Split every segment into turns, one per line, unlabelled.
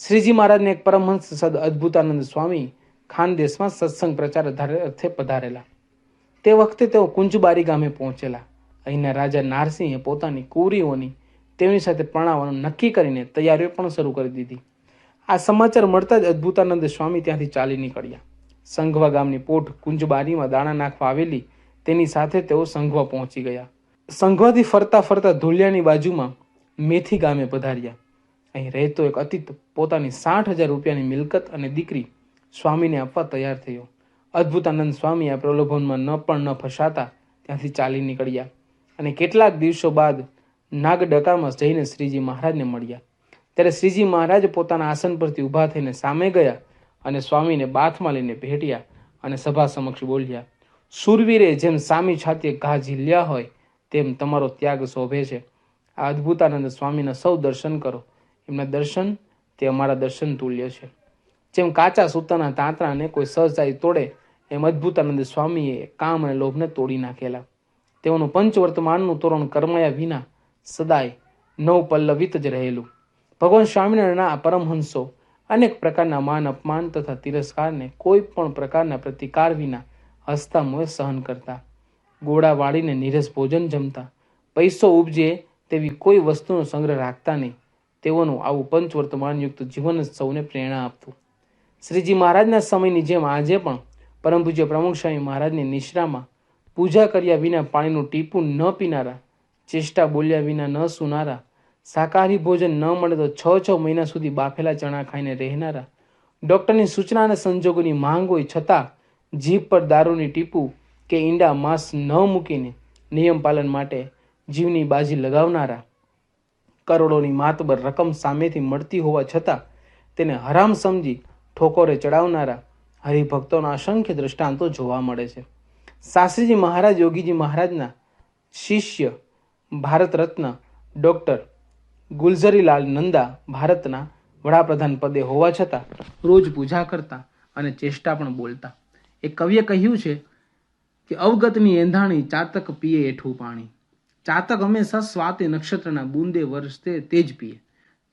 શ્રીજી મહારાજને એક પરમહંસ સદ અદ્ભુતાનંદ સ્વામી ખાનદેશમાં સત્સંગ પ્રચાર અર્થે પધારેલા. તે વખતે તેઓ કુંજબારી ગામે પહોંચેલા. અહીંના રાજા નારસિંહે પોતાની કુરીઓની તેમની સાથે પરણાવવાનું નક્કી કરીને તૈયારીઓ પણ શરૂ કરી દીધી. આ સમાચાર મળતા જ અદ્ભુતાનંદ સ્વામી ત્યાંથી ચાલી નીકળ્યા. સંઘવા ગામની પોઠ કુંજબારીમાં દાણા નાખવા આવેલી તેની સાથે તેઓ સંઘવા પહોંચી ગયા. સંઘવાથી ફરતા ફરતા ધુલિયાની બાજુમાં મેથી ગામે પધાર્યા. અહીં રહેતો એક અતિત પોતાની સાઠ હજાર રૂપિયાની મિલકત અને દીકરી સ્વામીને આપવા તૈયાર થયો. અદ્ભુતાનંદ સ્વામી આ પ્રલોભનમાં ન પણ ન ફસાતા ત્યાંથી ચાલી નીકળ્યા અને કેટલાક દિવસો બાદ નાગડકામાં જઈને શ્રીજી મહારાજને મળ્યા. ત્યારે શ્રીજી મહારાજ પોતાના આસન પરથી ઊભા થઈને સામે ગયા અને સ્વામીને બાથમાં લઈને ભેટ્યા અને સભા સમક્ષ બોલ્યા, સુરવીરે જેમ સામી છાતીએ ઘા ઝીલ્યા હોય, તેમ તમારો ત્યાગ શોભે છે. આ અદ્ભુતાનંદ સ્વામીના સૌ દર્શન કરો. એમના દર્શન તે અમારા દર્શન તુલ્ય છે. જેમ કાચા સૂતાના તાંતરાને કોઈ સહજાઈ તોડે, એમ અદ્ભુતાનંદ સ્વામીએ કામ અને લોભને તોડી નાખેલા. તેઓનું પંચવર્તમાનનું તોરણ કરમાયા વિના સદાય નવ પલ્લવિત જ રહેલું. ભગવાન સ્વામિનારાયણના પરમહંસો અનેક પ્રકારના માન અપમાન તથા તિરસ્કારને કોઈ પણ પ્રકારના પ્રતિકાર વિના હસતા સહન કરતા. ગોળા વાળીને નીરસ ભોજન જમતા. પૈસો ઉપજે તેવી કોઈ વસ્તુનો સંગ્રહ રાખતા નહીં. તેઓનું આવું પંચવર્તમાનયુક્ત જીવન જ સૌને પ્રેરણા આપતું. શ્રીજી મહારાજના સમયની જેમ આજે પણ પરમ પૂજ્ય પ્રમુખ સ્વામી મહારાજની નિશ્રામાં પૂજા કર્યા વિના પાણીનું ટીપું ન પીનારા, ચેષ્ટા બોલ્યા વિના ન સુનારા, શાકાહારી ભોજન ન મળે તો છ છ મહિના સુધી બાફેલા ચણા ખાઈને રહેનારા, ડૉક્ટરની સૂચના અને સંજોગોની માંગ હોય છતાં જીભ પર દારૂની ટીપું કે ઈંડા, માંસ ન મૂકીને નિયમ પાલન માટે જીવની બાજી લગાવનારા કરોડોની માતબર રકમ સામેથી મળતી હોવા છતાં તેને હરામ સમજી ઠોકોરે ચડાવનારા હરિભક્તોના અસંખ્ય દ્રષ્ટાંતો જોવા મળે છે. શાસ્ત્રીજી મહારાજ, યોગીજી મહારાજના શિષ્ય ભારત રત્ન ડૉક્ટર ગુલઝરીલાલ નંદા ભારતના વડાપ્રધાન પદે હોવા છતાં રોજ પૂજા કરતા અને ચેષ્ટા પણ બોલતા. એક કવિએ કહ્યું છે કે, અવગતની એંધાણી ચાતક પીએ એઠું પાણી. ચાતક હંમેશા સ્વાતિ નક્ષત્રના બુંદે વરસતે તે જ પીએ.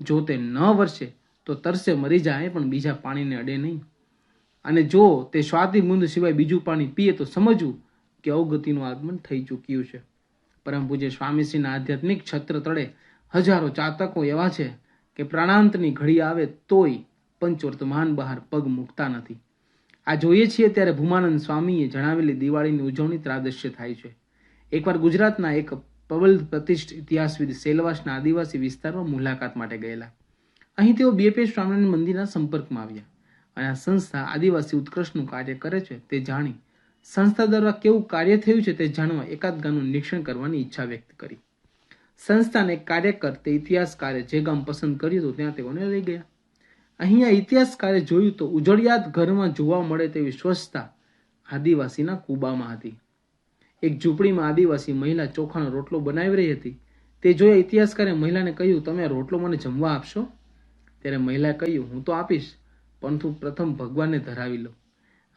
જો તે ન વરસે, તો તરસે મરી જાય પણ બીજા પાણીને અડે નહીં. અને જો તે સ્વાતિ બુંદ સિવાય બીજું પાણી પીએ, તો સમજવું કે અવગતિનું આગમન થઈ ચૂક્યું છે. પરમ પૂજ્ય સ્વામીશ્રીના આધ્યાત્મિક છત્ર તળે હજારો ચાતકો એવા છે કે પ્રાણાંતની ઘડી આવે તોય પંચવર્તમાન બહાર પગ મૂકતા નથી. આ જોઈએ છીએ ત્યારે ભૂમાનંદ સ્વામીએ જણાવેલી દિવાળીની ઉજવણી ત્રાદશ્ય થાય છે. એકવાર ગુજરાતના એક પ્રબલ પ્રતિષ્ઠ ઇતિહાસવિદ સેલવાસના આદિવાસી વિસ્તારમાં મુલાકાત માટે ગયેલા. અહીં તેઓ બીએપી સ્વામિનારાયણ મંદિરના સંપર્કમાં આવ્યા અને આ સંસ્થા આદિવાસી ઉત્કર્ષનું કાર્ય કરે છે તે જાણી સંસ્થા દ્વારા કેવું કાર્ય થયું છે તે જાણવા એકાદ ગામનું નિરીક્ષણ કરવાની ઈચ્છા વ્યક્ત કરી. સંસ્થાને કાર્યકર તે ઇતિહાસકારે જે ગામ પસંદ કર્યું હતું ત્યાં તેઓને લઈ ગયા. અહીંયા ઇતિહાસકારે જોયું તો ઉજળિયાત ઘરમાં જોવા મળે તેવી સ્વચ્છતા આદિવાસીના કુબામાં હતી. એક ઝૂંપડીમાં આદિવાસી મહિલા ચોખાનો રોટલો બનાવી રહી હતી. તે જોયા ઇતિહાસકારે મહિલાને કહ્યું, તમે રોટલો મને જમવા આપશો? ત્યારે મહિલાએ કહ્યું, હું તો આપીશ, પરંતુ પ્રથમ ભગવાનને ધરાવી લો.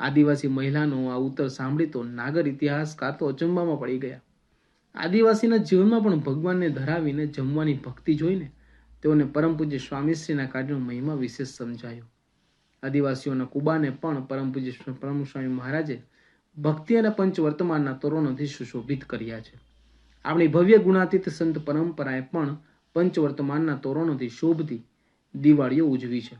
આદિવાસી મહિલાનો આ ઉત્તર સાંભળી તો નાગર ઇતિહાસકાર તો અચંબામાં પડી ગયા. આદિવાસીના જીવનમાં પણ ભગવાનને ધરાવીને જમવાની ભક્તિ જોઈને તેઓને પરમ પૂજ્ય સ્વામીશ્રીના કાર્યનો મહિમા વિશેષ સમજાયો. આદિવાસીઓના કુબાને પણ પરમ પૂજ્ય પરમ સ્વામી મહારાજે ભક્તિ અને પંચવર્તમાનના તોરણોથી સુશોભિત કર્યા છે. આપણી ભવ્ય ગુણાતીત સંત પરંપરાએ પણ પંચવર્તમાનના તોરણોથી શોભતી દિવાળીઓ ઉજવી છે.